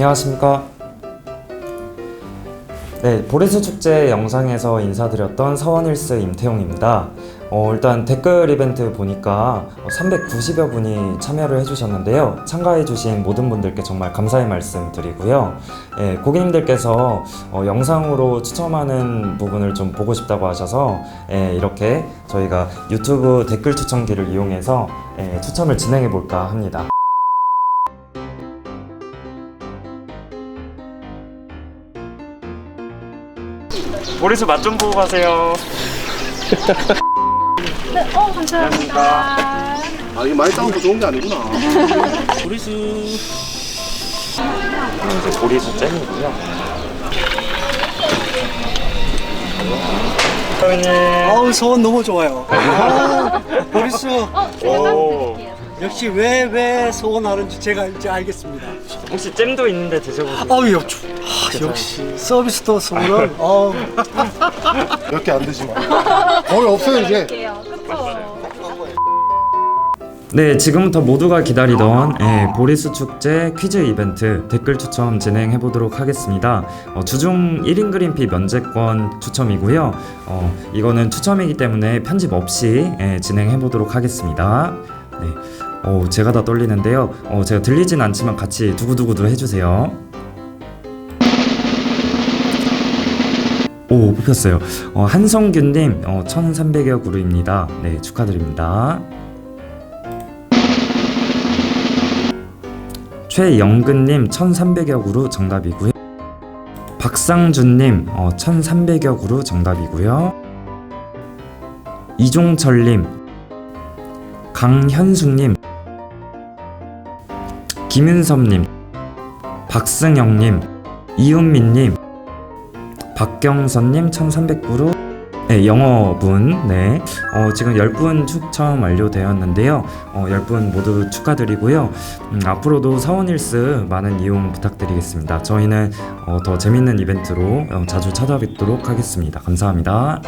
안녕하십니까. 네, 보리수 축제 영상에서 인사드렸던 서원일스 임태용입니다. 어, 일단 댓글 이벤트 보니까 390여 분이 참여를 해주셨는데요. 참가해주신 모든 분들께 정말 감사의 말씀 드리고요. 예, 고객님들께서 어, 영상으로 추첨하는 부분을 좀 보고 싶다고 하셔서 예, 이렇게 저희가 유튜브 댓글 추첨기를 이용해서 예, 추첨을 진행해 볼까 합니다. 보리수 맛 좀 보고 가세요. 네, 어, 감사합니다. 아 이게 많이 거 좋은 게 아니구나. 보리수. 이제 보리수 잼이고요. 사장님. 아우 소원 너무 좋아요. 아, 보리스 어, 제가 오. 드릴게요. 역시 왜 왜 소원하는지 제가 이제 알겠습니다. 혹시 잼도 있는데 드셔보세요. 아우 역시 아, 역시 서비스도 소원은 어 몇 개 안 되지만 거의 없어요 이제. 네, 지금부터 모두가 기다리던 예, 보리수 축제 퀴즈 이벤트 댓글 추첨 진행해 보도록 하겠습니다. 어, 주중 1인 그린피 면제권 추첨이고요. 어, 이거는 추첨이기 때문에 편집 없이 예, 진행해 보도록 하겠습니다. 네, 어, 제가 다 떨리는데요. 어, 제가 들리진 않지만 같이 두구두구두 해주세요. 오, 뽑혔어요. 어, 한성균님, 어, 1300여 그루입니다. 네, 축하드립니다. 최영근님 1300여 구루 정답이고요. 박상준님 어, 1300여 구루 정답이고요. 이종철님, 강현숙님, 김윤섭님, 박승영님, 이은민님, 박경선님 1300구루 네, 영어분, 네. 어, 지금 10분 추첨 완료되었는데요. 어, 10분 모두 축하드리고요. 음, 앞으로도 사원일스 많은 이용 부탁드리겠습니다. 저희는 어, 더 재밌는 이벤트로 어, 자주 찾아뵙도록 하겠습니다. 감사합니다.